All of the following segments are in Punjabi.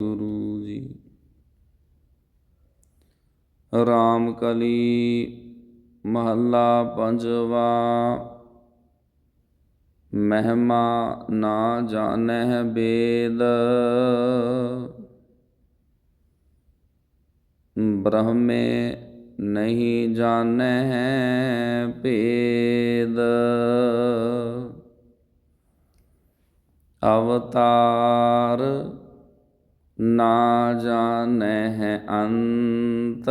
ਗੁਰੂ ਜੀ ਰਾਮ ਕਲੀ ਮਹੱਲਾ ਪੰਜਵਾ ਮਹਿਮਾ ਨਾ ਜਾਣੈ ਬੇਦ ਬ੍ਰਹਮੇ ਨਹੀਂ ਜਾਣੈ ਭੇਦ ਅਵਤਾਰ ਨਾ ਜਾਣੈ ਅੰਤ।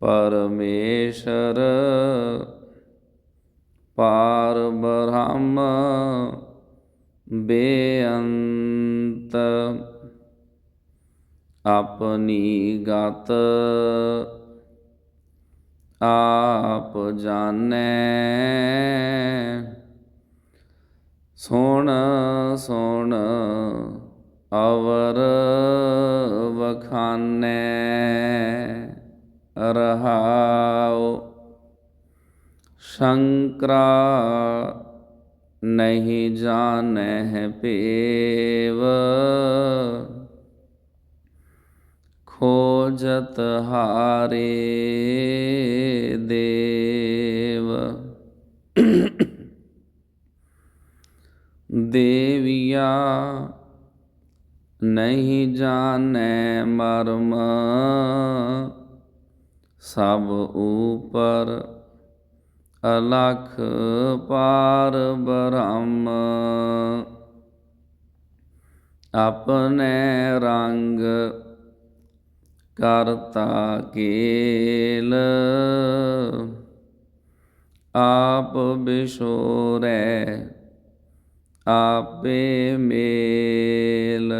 ਪਰਮੇਸ਼ਰ ਪਾਰ ਬ੍ਰਹਮ ਬੇਅੰਤ। ਆਪਣੀ ਗਤ ਆਪ ਜਾਣੈ। ਸੁਣ ਸੁਣ ਅਵਰ ਵਖਾਨੈ ਰਹਾਉ ਸ਼ੰਕਰਾ ਨਹੀਂ ਜਾਣੈ ਭੇਵ ਖੋਜਤ ਹਾਰੇ ਦੇਵ ਦੇਵਿਆ, ਨਹੀਂ ਜਾਣੈ ਮਰਮ। ਸਭ ਉਪਰ ਅਲਖ ਪਾਰ ਬ੍ਰਹਮ। ਆਪਣੇ ਰੰਗ ਕਰਤਾ ਕੇਲ। ਆਪ ਬਿਸ਼ੋਰੈ ਆਪੇ ਮੇਲ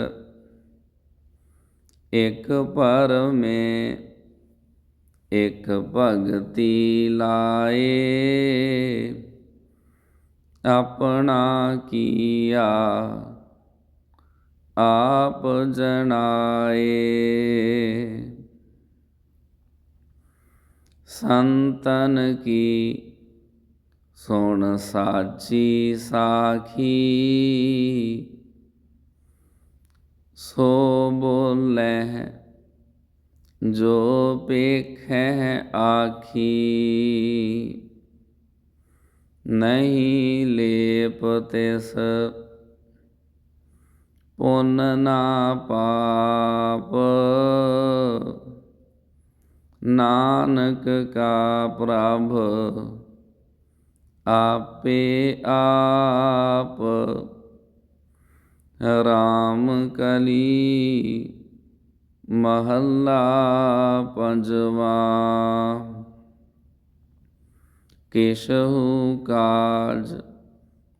ਇਕ ਪਰਮੇ ਇਕ ਭਗਤੀ ਲਾਏ ਆਪਣਾ ਕੀਆ ਆਪ ਜਣਾਏ ਸੰਤਨ ਕੀ ਸੁਣ ਸਾਚੀ ਸਾਖੀ ਸੋ ਬੋਲੇ ਜੋ ਪੇਖੈ ਆਖੀ ਨਹੀਂ ਲੇਪ ਤਿਸ ਪੁੰਨ ਨਾ ਪਾਪ ਨਾਨਕ ਕਾ ਪ੍ਰਭ ਆਪੇ ਆਪ ਰਾਮ ਕਲੀ ਮਹੱਲਾ ਪੰਜਵਾ। ਕਿਛੂ ਕਾਜ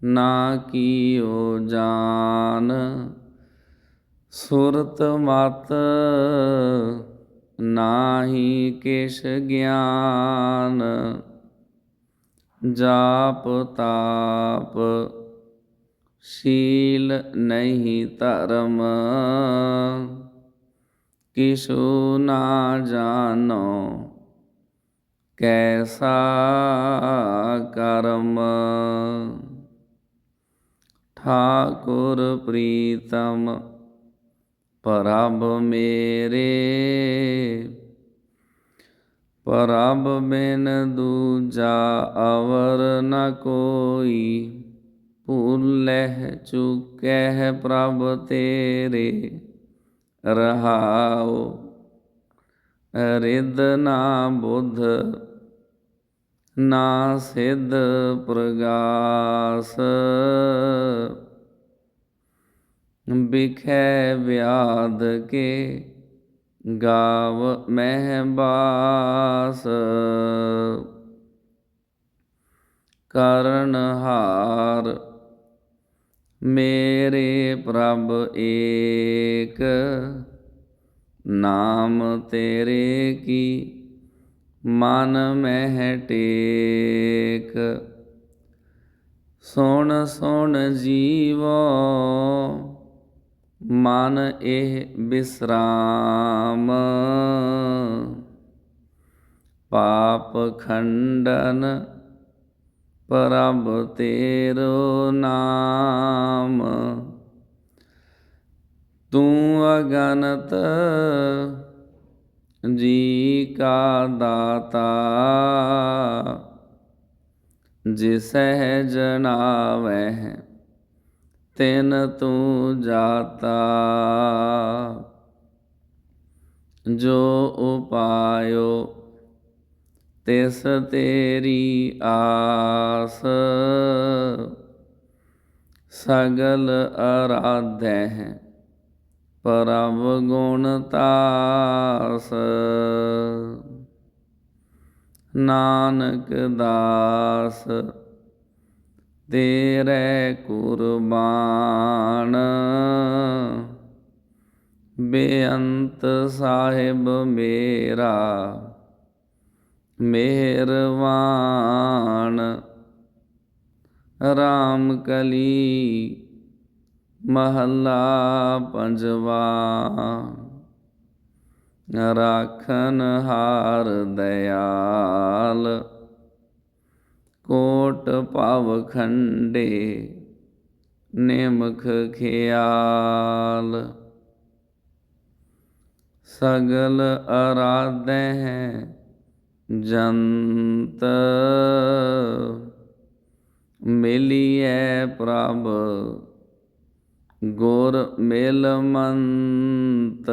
ਨਾ ਕੀਓ ਜਾਨ, ਸੁਰਤ ਮਤ ਨਾਹੀ ਕਿਛ ਗਿਆਨ। ਜਾਪ ਤਾਪ ਸ਼ੀਲ ਨਹੀਂ ਧਰਮ। ਕਿਛੂ ਨਾ ਜਾਣੋ ਕੈਸਾ ਕਰਮ। ਠਾਕੁਰ ਪ੍ਰੀਤਮ ਪਰਬ ਮੇਰੇ ਪ੍ਰਭ ਬਿਨ ਦੂਜਾ ਅਵਰ ਨ ਕੋਈ। ਭੁਲਹਿ ਚੁਕੈ ਪ੍ਰਭ ਤੇਰੇ, ਰਹਾਉ ਰਿਦ ਨਾ ਬੁੱਧ, ਨਾ ਸਿਧ ਪ੍ਰਗਾਸ। ਬਿਖੈ ਵਿਆਦ ਕੇ ਗਾਵ ਮਹਿ ਬਾਸ ਕਰਨ ਹਾਰ ਮੇਰੇ ਪ੍ਰਭ ਏਕ। ਨਾਮ ਤੇਰੇ ਕੀ ਮਨ ਮਹਿ ਟੇਕ। ਸੁਣ ਸੁਣ ਜੀਵੋ ਮਨ ਇਹ ਬਿਸਰਾਮ ਪਾਪ ਖੰਡਨ ਪ੍ਰਭ ਤੇਰੋ ਨਾਮ। ਤੂੰ ਅਗਨਤ ਜੀ ਕਾ ਦਾਤਾ, ਜਿਸਹਿ ਜਨਾਵਹਿ ਤਿਨ ਤੂੰ ਜਾਤਾ, ਜੋ ਉਪਾਇਓ ਤਿਸ ਤੇਰੀ ਆਸ। ਸਗਲ ਅਰਾਧੈ ਪਰਮ ਗੁਣ ਤਾਸ। ਨਾਨਕ ਦਾਸ। ਤੇਰੇ ਕੁਰਬਾਨ। ਬੇਅੰਤ ਸਾਹਿਬ ਮੇਰਾ ਮਿਹਰਵਾਨ ਰਾਮ ਕਲੀ ਮਹੱਲਾ ਪੰਜਵਾ ਰਾਖਨ ਹਾਰ ਦਇਆਲ ਕੋਟ ਭਵ ਖੰਡੇ ਨਿਮਖ ਖਿਆਲ। ਸਗਲ ਅਰਾਧੈ ਜੰਤ ਮਿਲੀਐ ਪ੍ਰਭ ਗੁਰ ਮਿਲ ਮੰਤ।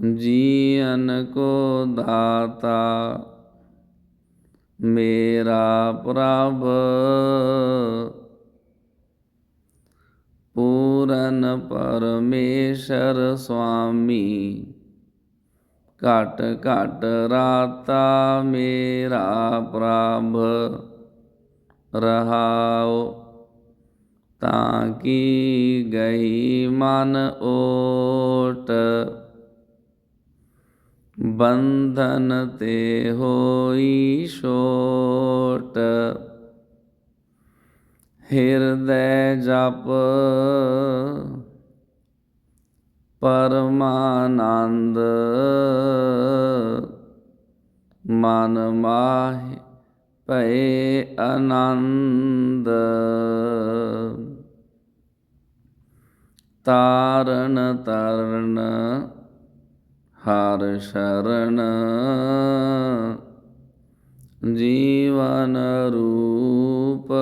ਜੀਵਨ ਕੋ ਦਾਤਾ, ਮੇਰਾ ਪ੍ਰਭ। ਪੂਰਨ ਪਰਮੇਸ਼ਰ ਸੁਆਮੀ ਘਟ ਘਟ ਰਾਤਾ ਮੇਰਾ ਪ੍ਰਭ। ਰਹਾਉ ਤਾਂ ਕੀ ਗਈ ਮਨ ਓਟ। ਬੰਧਨ ਤੇ ਹੋਈ ਛੋਟ। ਹਿਰਦੈ ਜਪ ਪਰਮਾਨੰਦ। ਮਨ ਮਾਹਿ ਭਏ ਆਨੰਦ। ਤਾਰਨ ਤਰਨ ਹਰ ਸ਼ਰਨ ਜੀਵਨ ਰੂਪ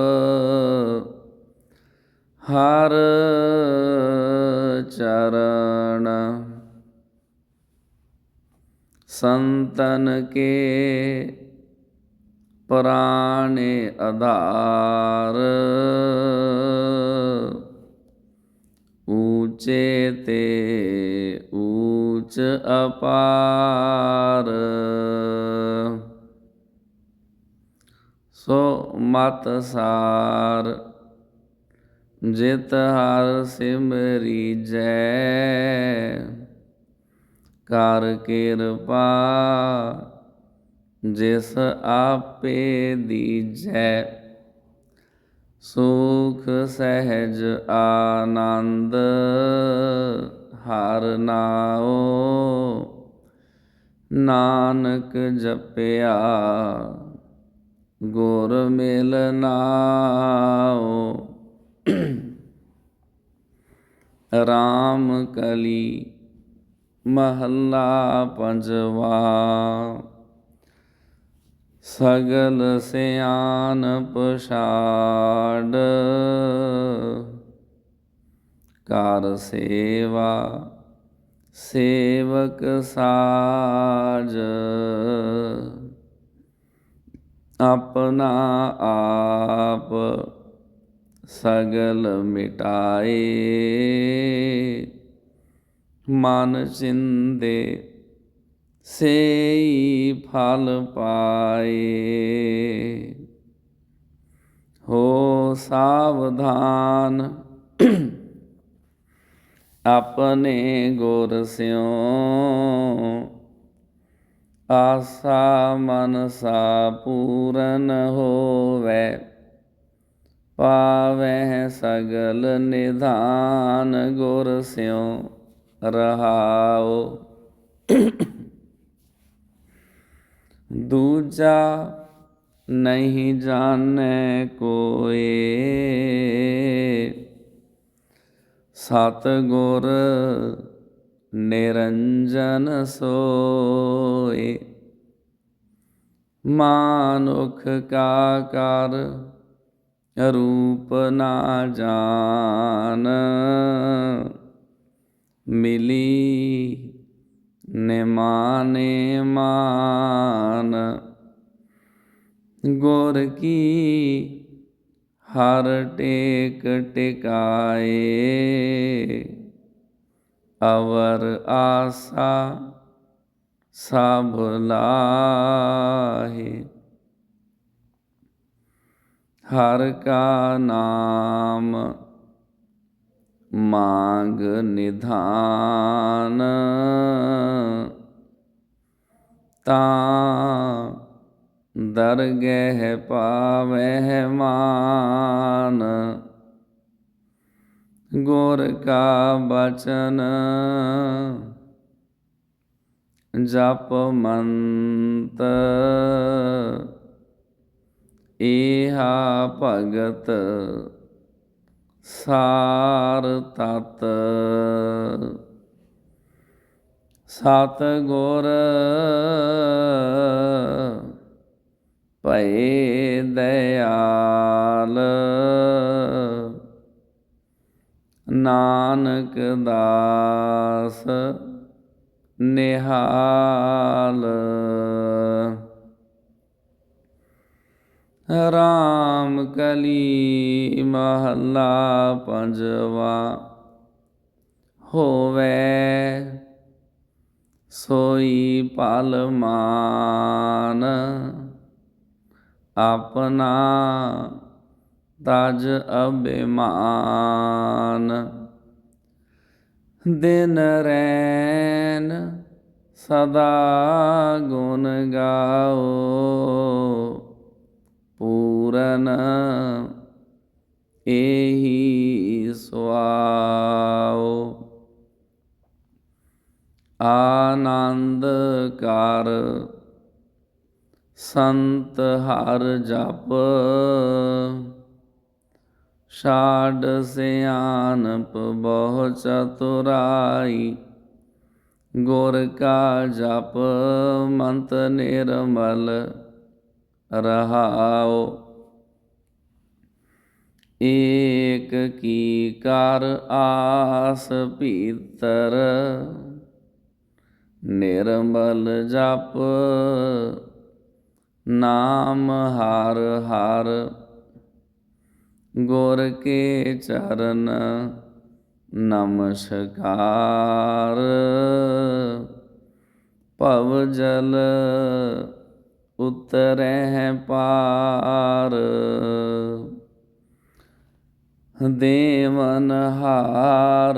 ਹਰ ਚਰਨ ਸੰਤਨ ਕੇ ਪ੍ਰਾਣੇ ਆਧਾਰ ਊਚੇ ਤੇ ਊਚ ਅਪਾਰ। ਸੋ ਮਤ ਸਾਰ, ਜਿਤ ਹਰ ਸਿਮਰੀ ਜੈ ਕਰ ਕਿਰਪਾ, ਜਿਸ ਆਪੇ ਦੀਜੈ। ਸੁਖ ਸਹਿਜ ਆਨੰਦ ਹਰ ਨਾਉ। ਨਾਨਕ ਜਪਿਆ ਗੁਰ ਮਿਲ ਨਾਉ। ਰਾਮ ਕਲੀ ਮਹੱਲਾ ਪੰਜਵਾ। ਸਗਲ ਸਿਆਨ ਛਾੜ ਕਰ ਸੇਵਾ ਸੇਵਕ ਸਾਜ। ਆਪਣਾ ਆਪ ਸਗਲ ਮਿਟਾਏ ਮਨ ਚਿੰਦੇ ਸੇਈ ਫਲ ਪਾਏ। ਹੋ ਸਾਵਧਾਨ ਆਪਣੇ ਗੁਰ ਸਿਓ ਆਸਾ ਮਨਸਾ ਪੂਰਨ ਹੋਵੇ। ਪਾਵੈ ਸਗਲ ਨਿਧਾਨ ਗੁਰ ਸਿਓ ਰਹਾਉ। ਦੂਜਾ ਨਹੀਂ ਜਾਣੈ ਕੋਏ। ਸਤ ਗੁਰ ਨਿਰੰਜਨ ਸੋਏ। ਮਾਨੁਖ ਕਾ ਕਰ ਰੂਪ ਨਾ ਜਾਣ। ਮਿਲੀ ਨਿਮਾਨੇ ਮਾਨ ਗੁਰ ਕੀ ਹਰ ਟੇਕ ਟਿਕਾਏ ਅਵਰ ਆਸਾ ਸਭ ਲਾਹੇ। ਹਰ ਕਾ ਨਾਮ ਮਾਂਗ ਨਿਧਾਨ ਤਾਂ ਦਰਗਹਿ ਪਾਵਹਿ ਮਾਨ ਗੁਰ ਕਾ ਬਚਨ ਜਪ ਮੰਤ ਏਹਾ ਭਗਤ ਸਾਰ ਤਤ। ਸਤ ਗੁਰ ਭਏ ਦਇਆਲ। ਨਾਨਕ ਦਾਸ ਨਿਹਾਲ। ਰਾਮ ਕਲੀ ਮਹੱਲਾ ਪੰਜਵਾ ਹੋਵੇ, ਸੋਈ ਪਲ ਮਾਨ ਆਪਣਾ ਤਜ ਅਭਿਮਾਨ। ਦਿਨ ਰੈਨ ਸਦਾ ਗੁਣ ਗਾਓ। ਪੂਰਨ ਏਹੀ ਸੁਆਓ। ਆਨੰਦ ਕਰ ਸੰਤ ਹਰ ਜਪ, ਛਾੜ ਸਿਆਨਪ ਬਹੁ ਚਤੁਰਾਈ। ਗੁਰ ਕਾ ਜਪ ਮੰਤ ਨਿਰਮਲ ਰਹਾਓ। ਏਕ ਕੀ ਕਰ ਆਸ ਭੀਤਰ? ਨਿਰਮਲ ਜਪ ਨਾਮ ਹਰ ਹਰ। ਗੁਰ ਕੇ ਚਰਨ ਨਮਸਕਾਰ। ਭਵ ਜਲ ਉਤਰਹਿ ਪਾਰ। ਦੇਵਨ ਹਾਰ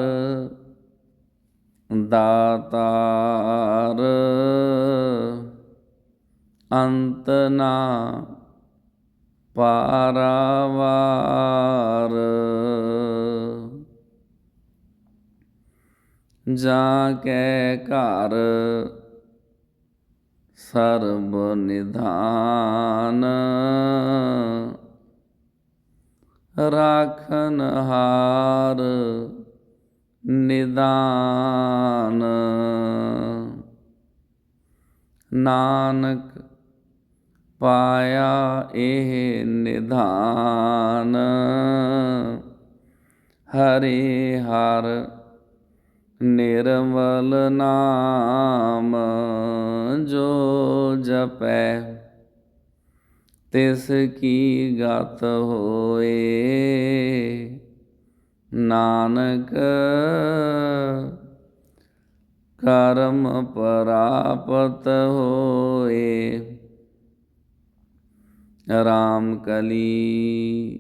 ਦਾਤਾਰ। ਅੰਤ ਨਾ ਪਾਰਾਵਾਰ। ਜਾ ਕੇ ਘਰ ਸਰਬ ਨਿਧਾਨ। ਰਾਖਨ ਹਾਰ ਨਿਦਾਨ। ਨਾਨਕ ਪਾਇਆ ਇਹ ਨਿਧਾਨ। ਹਰੇ ਹਰ ਨਿਰਮਲ ਨਾਮ ਜੋ ਜਪੈ। ਤਿਸ ਕੀ ਗਤ ਹੋਏ? ਨਾਨਕ, ਕਰਮ ਪ੍ਰਾਪਤ ਹੋਏ। ਰਾਮ ਕਲੀ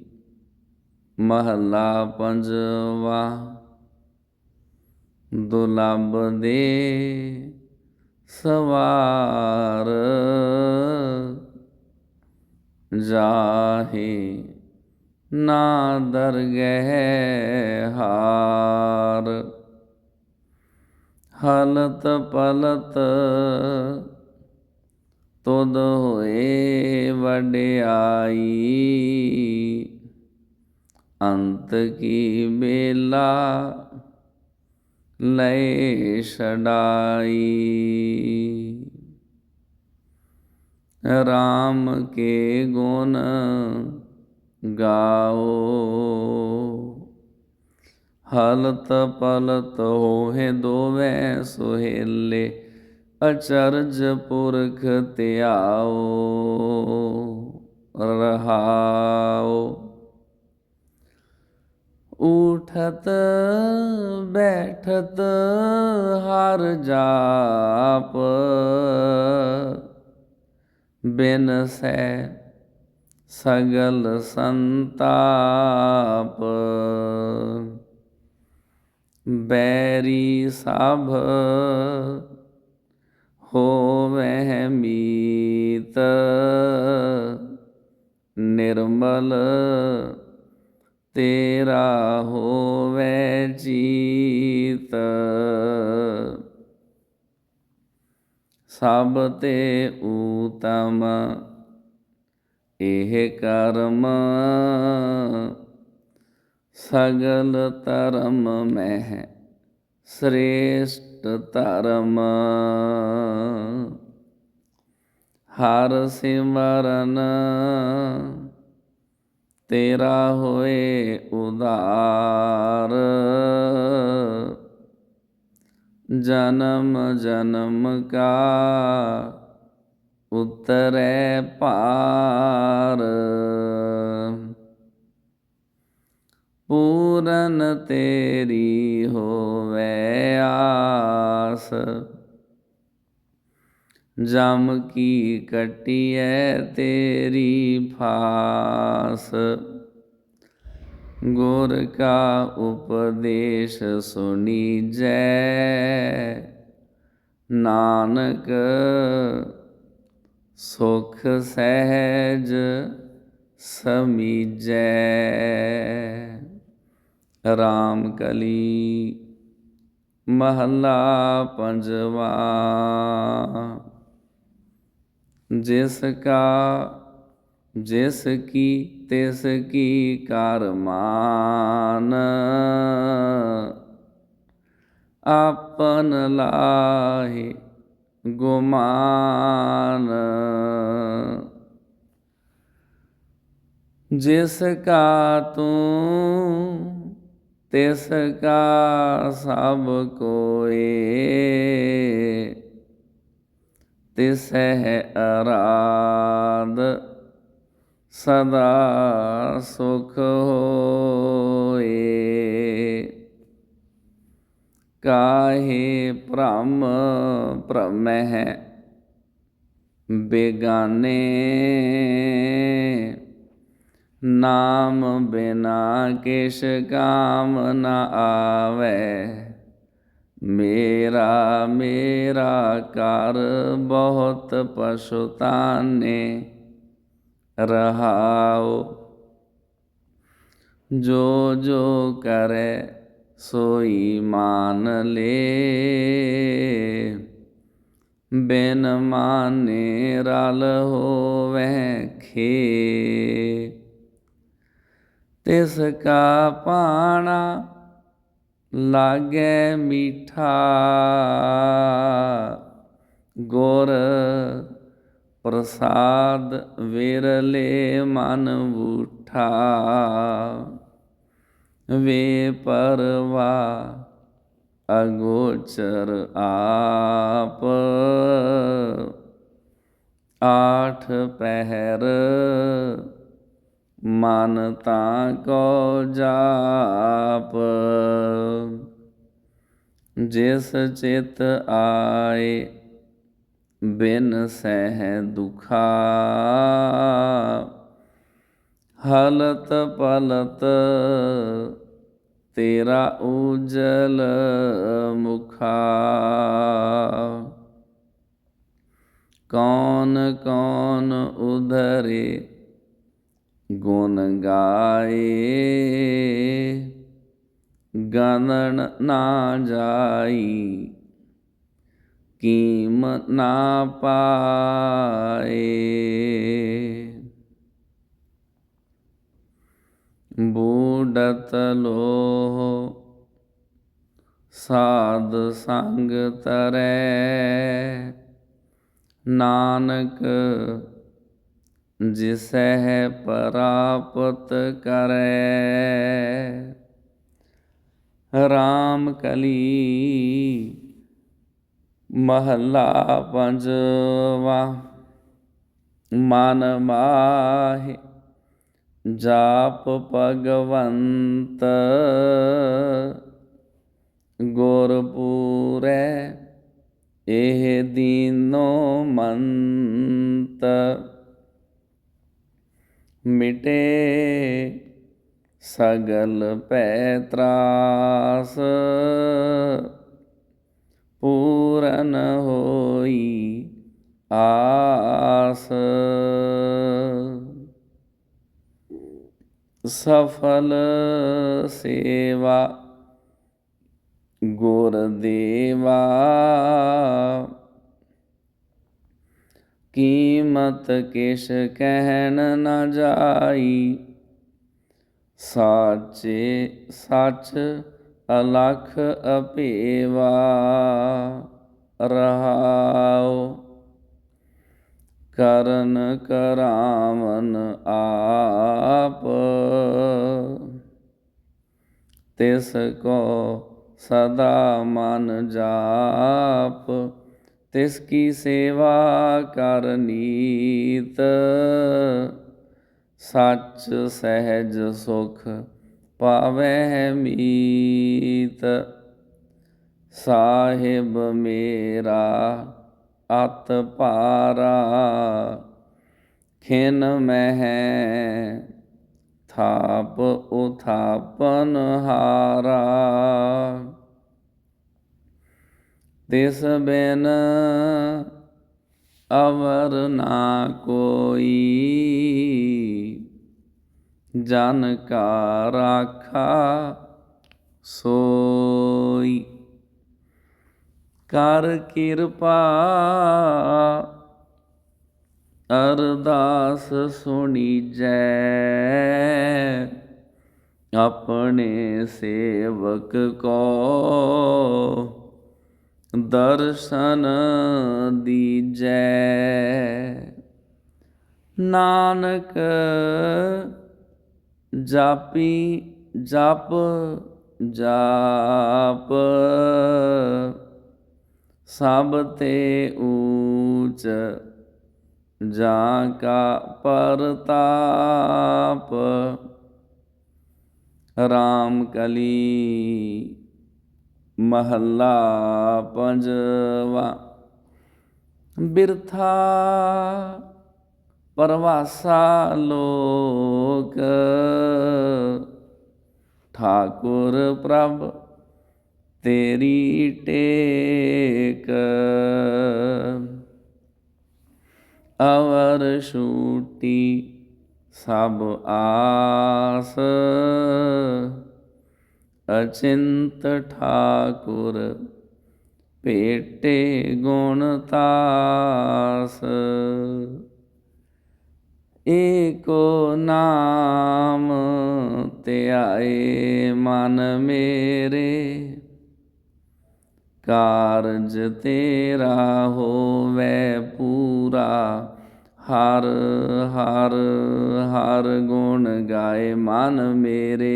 ਮਹੱਲਾ ਪੰਜਵਾ, ਦੁਲਬ ਦੇ ਸਵਾਰ। ਜਾਹੇ ਨਾ ਦਰਗਹਿ ਹਾਰ। ਹਲਤ ਪਲਤ ਤੁਧ ਹੋਏ ਵਡਿਆਈ। ਅੰਤ ਕੀ ਬੇਲਾ ਲੈ ਛਡਾਈ। RAM ਕੇ ਗੁਣ ਗਾਓ। ਹਲਤ ਪਲਤ ਹੋਏ ਦੋਵੇਂ ਸੁਹੇਲੇ, ਅਚਰਜ ਪੁਰਖ ਧਿਆਓ, ਰਹਾਓ। ਉਠਤ ਬੈਠਤ ਹਰ ਜਾਪ ਬਿਨ ਸੈ ਸਗਲ ਸੰਤਾਪ। ਬੈਰੀ ਸਭ ਹੋਵਹਿ ਮੀਤ। ਨਿਰਮਲ ਤੇਰਾ ਹੋਵੇ ਜੀਤ ਸਭ ਤੇ ਊਤਮ, ਇਹ ਕਰਮ ਸਗਲ ਧਰਮ ਮਹਿ ਸ੍ਰੇਸ਼ਟ ਧਰਮ। ਹਰ ਸਿਮਰਨ ਤੇਰਾ ਹੋਏ ਉਦਾਰ ਜਨਮ ਜਨਮ ਕਾ ਉਤਰੈ ਭਾਰ ਪੂਰਨ ਤੇਰੀ ਹੋਵੇ ਆਸ ਜਮ ਕੀ ਕਟਿਐ ਤੇਰੀ ਫਾਸ ਗੁਰ ਕਾ ਉਪਦੇਸ਼ ਸੁਣੀ ਜੈ। ਨਾਨਕ ਸੁਖ ਸਹਿਜ ਸਮੀਜੈ। ਰਾਮ ਕਲੀ ਮਹੱਲਾ ਪੰਜਵਾ। ਜਿਸ ਕਾ ਜਿਸ ਕੀ ਤਿਸ ਕੀ ਕਰ ਮਾਨ। ਆਪਨ ਲਾਹੇ ਗੁਮਾਨ। ਜਿਸ ਕਾ ਤੂੰ, ਤਿਸ ਕਾ ਸਭ ਕੋਏ। ਤਿਸਹਿ ਅਰਾਧ। ਸਦਾ ਸੁਖ ਹੋਏ। ਕਾਹੇ ਭ੍ਰਮ ਹੈ ਬੇਗਾਨੇ। ਨਾਮ ਬਿਨਾ ਕਿਛ ਕਾਮ ਨ ਆਵੇ। ਮੇਰਾ ਮੇਰਾ ਕਰ ਬਹੁਤ ਪਛਤਾਨੇ ਰਹਾਉ ਜੋ ਜੋ ਕਰੇ ਸੋਈ ਮਾਨ ਲੇ ਬਿਨ ਮਾਨੇ ਰਲ ਹੋਵੇ ਖੇ ਤਿਸ ਕਾ ਪਾਣਾ ਲਾਗੇ ਮੀਠਾ ਗੁਰ ਪ੍ਰਸਾਦ ਵਿਰਲੇ ਮਨ ਬੂਠਾ। ਵੇ ਪਰਵਾ, ਅਗੋਚਰ ਆਪ। ਆਠ ਪਹਿਰ, ਮਨ ਤਾਂ ਕੋ ਜਾਪ। ਜਿਸ ਚਿਤ ਆਏ ਬਿਨ ਸਹਿ ਦੁਖਾ। ਹਲਤ ਪਲਤ ਤੇਰਾ ਉਜਲ ਮੁਖਾ। ਕੌਣ ਕੌਣ ਉਧਰੇ ਗੁਣ ਗਾਏ? ਗਨਣ ਨਾ ਜਾਈ ਕੀਮ ਨਾ ਪਾਏ। ਬੂਡਤ ਲੋਹ ਸਾਧ ਸੰਗ ਤਰੈ। ਨਾਨਕ ਜਿਸਹਿ ਪ੍ਰਾਪਤ ਕਰੈ। ਰਾਮ ਕਲੀ ਮਹੱਲਾ ਪੰਜਵਾ ਮਨ ਮਾਹਿ ਜਾਪ ਭਗਵੰਤ ਗੁਰ ਇਹ ਦੀਨੋ ਮੰਤ। ਮਿਟੇ ਸਗਲ ਭੈ ਤਰਾਸ। ਪੂਰਨ ਹੋਈ ਆਸ। ਸਫਲ ਸੇਵਾ ਗੁਰ ਦੇਵਾ ਕੀਮਤ ਕਿਛ ਕਹਿਣ ਨਾ ਜਾਈ ਸਾਚੇ ਸੱਚ ਅਲਖ ਅਪੇਵਾ ਰਹਾਉ, ਕਰਨ ਕਰਾਵਨ ਆਪ। ਤਿਸ ਕੋ ਸਦਾ ਮਨ ਜਾਪ, ਤਿਸ ਕੀ ਸੇਵਾ ਕਰਨੀਤ ਸੱਚ ਸਹਿਜ ਸੁਖ ਪਾਵੈ ਮੀਤ, ਸਾਹਿਬ ਮੇਰਾ ਅਤ ਭਾਰਾ, ਖਿਨ ਮਹਿ ਥਾਪ ਉਥਾਪਨ ਹਾਰਾ। ਤਿਸ ਬਿਨ ਅਵਰ ਨਾ ਕੋਈ ਜਨ ਕਾ ਰਾਖਾ ਸੋਈ। ਕਰ ਕਿਰਪਾ ਅਰਦਾਸ ਸੁਣੀਜੈ ਆਪਣੇ ਸੇਵਕ ਕੋ ਦਰਸ਼ਨ ਦੀਜੈ। ਨਾਨਕ ਜਾਪੀ, ਜਪ, ਜਾਪ। ਸਭ ਤੇ ਊਚ ਜਾਂ ਕਾ ਪਰਤਾਪ। ਰਾਮ ਕਲੀ ਮਹੱਲਾ ਪੰਜਵਾ। ਬਿਰਥਾ ਪਰਵਾਸਾ ਲੋਕ ਠਾਕੁਰ ਪ੍ਰਭ ਤੇਰੀ ਟੇਕ। ਅਵਰ ਛੂਟੀ ਸਭ ਆਸ। ਅਚਿੰਤ ਠਾਕੁਰ ਭੇਟੇ ਗੁਣ ਤਾਸ। ਏਕੋ ਨਾਮ ਧਿਆਏ ਮਨ ਮੇਰੇ। ਕਾਰਜ ਤੇਰਾ ਹੋਵੇ ਪੂਰਾ, ਹਰ ਹਰ ਹਰ ਗੁਣ ਗਾਏ ਮਨ ਮੇਰੇ।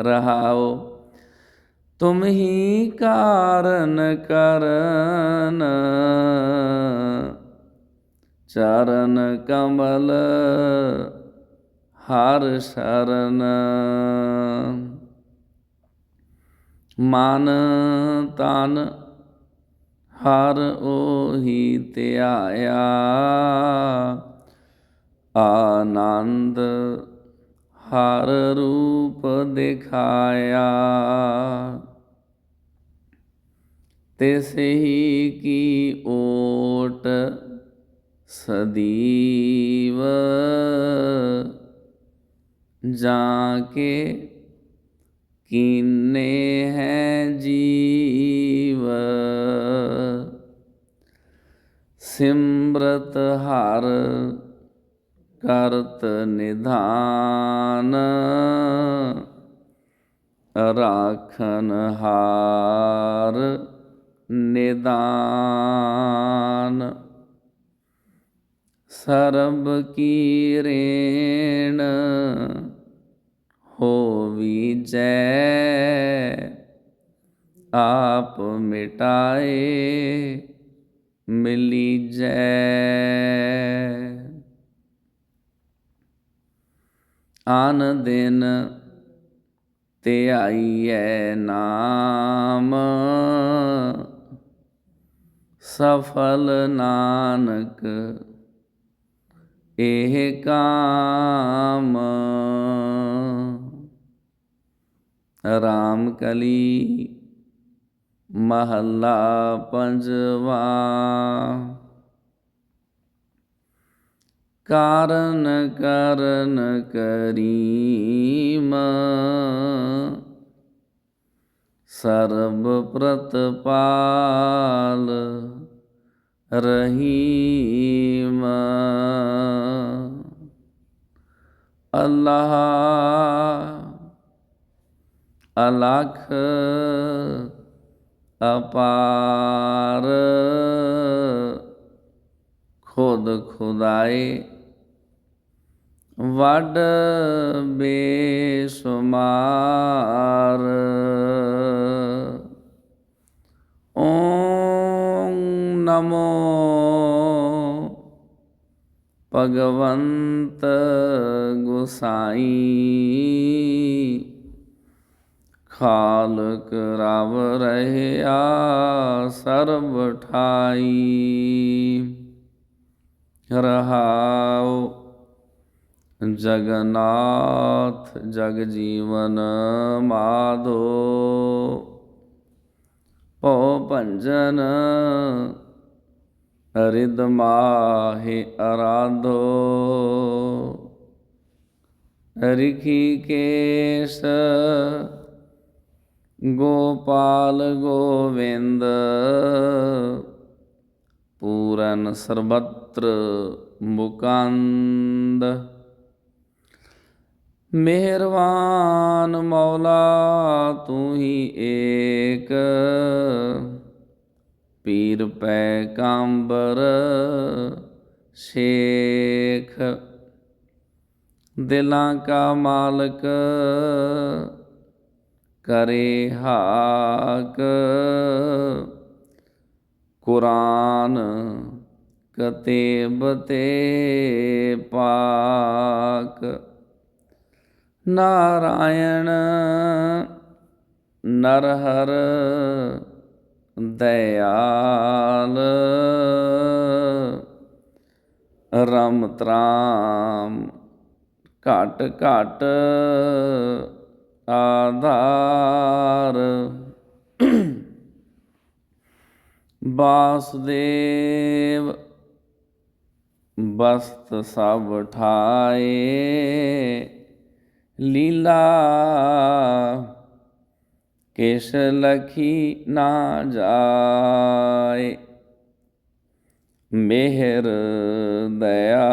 ਰਹਾਓ, ਤੁਮ ਹੀ ਕਾਰਨ ਕਰਨ। ਚਰਨ ਕਮਲ ਹਰ ਸ਼ਰਨ। ਮਨ ਤਨ ਹਰ ਉਹੀ ਧਿਆਇਆ, ਆਨੰਦ ਹਰ ਰੂਪ ਦਿਖਾਇਆ। ਤਿਸ ਹੀ ਕੀ ਓਟ ਸਦੀਵ ਜਾ ਕੇ ਕੀਨੇ ਹੈ ਜੀਵ? ਸਿਮਰਤ ਹਰ ਕਰਤ ਨਿਧਾਨ ਰਾਖਨ ਹਾਰ ਨਿਦਾਨ। ਸਰਬ ਕੀ ਰੇਣ ਹੋਵੀ ਜੈ। ਆਪ ਮਿਟਾਏ ਮਿਲੀ ਜੈ। ਆਨ ਦਿਨ ਤੇ ਧਿਆਈਐ ਨਾਮ, ਸਫਲ ਨਾਨਕ ਇਹ ਕਾਮ ਰਾਮ ਕਲੀ ਮਹੱਲਾ ਪੰਜਵਾ। ਕਾਰਨ ਕਰਨ ਕਰੀਮ ਸਰਬ ਪ੍ਰਤਪਾਲ। ਰਹੀਮ। ਅੱਲਾਹ ਅਲਖ ਅਪਾਰ। ਖੁਦ ਖੁਦਾਏ ਵੱਡ ਬੇਸੁਮਾਰ। ਓਮ ਨਮੋ ਭਗਵੰਤ ਗੁਸਾਈ ਖਾਲਕ ਰਵ ਰਹਿਆ ਸਰਬ ਠਾਈ ਰਹਾਉ ਜਗਨਾਥ ਜਗ ਜੀਵਨ ਮਾਧੋ ਭਉ ਭੰਜਨ ਰਿਦ ਮਾਹਿ ਅਰਾਧੋ। ਰਿਖੀ ਕੇਸ ਗੋਪਾਲ ਗੋਵਿੰਦ। ਪੂਰਨ ਸਰਬਤਰ ਮੁਕੰਦ। ਮਿਹਰਬਾਨ ਮੌਲਾ ਤੂੰ ਹੀ ਏਕ। ਪੀਰ ਪੈ ਕਾਂਬਰ ਸ਼ੇਖ। ਦਿਲਾਂ ਕਾ ਮਾਲਕ ਕਰੇ ਹਾਕ। ਕੁਰਾਨ ਕਤੇਬ ਤੇ ਪਾਕ। ਨਾਰਾਇਣ ਨਰਹਰ ਦਇਆਲ ਰਮ ਤਰਾਮ ਘਟ ਘਟ ਆਧਾਰ। ਬਾਸਦੇਵ ਬਸਤ ਸਭ ਠਾਏ। ਲੀਲਾ ਕਿਸ ਲਖੀ ਨਾ ਜਾਏ? ਮਿਹਰ, ਦਇਆ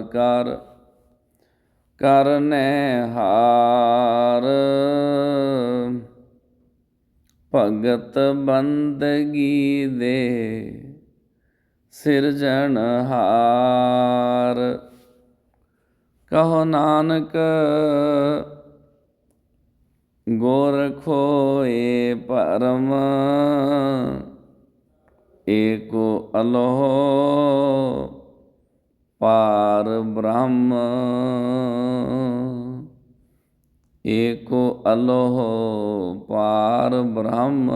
ਕਰ, ਕਰਨੈ ਹਾਰ। ਭਗਤ ਬੰਦਗੀ ਦੇ ਸਿਰਜਣਹਾਰ ਕਹੋ ਨਾਨਕ ਗੋਰਖੋਏ ਪਰਮ ਏਕੋ ਅਲੋਹ ਪਾਰ ਬ੍ਰਹਮ। ਏਕੋ ਅਲੋਹ ਪਾਰ ਬ੍ਰਹਮ।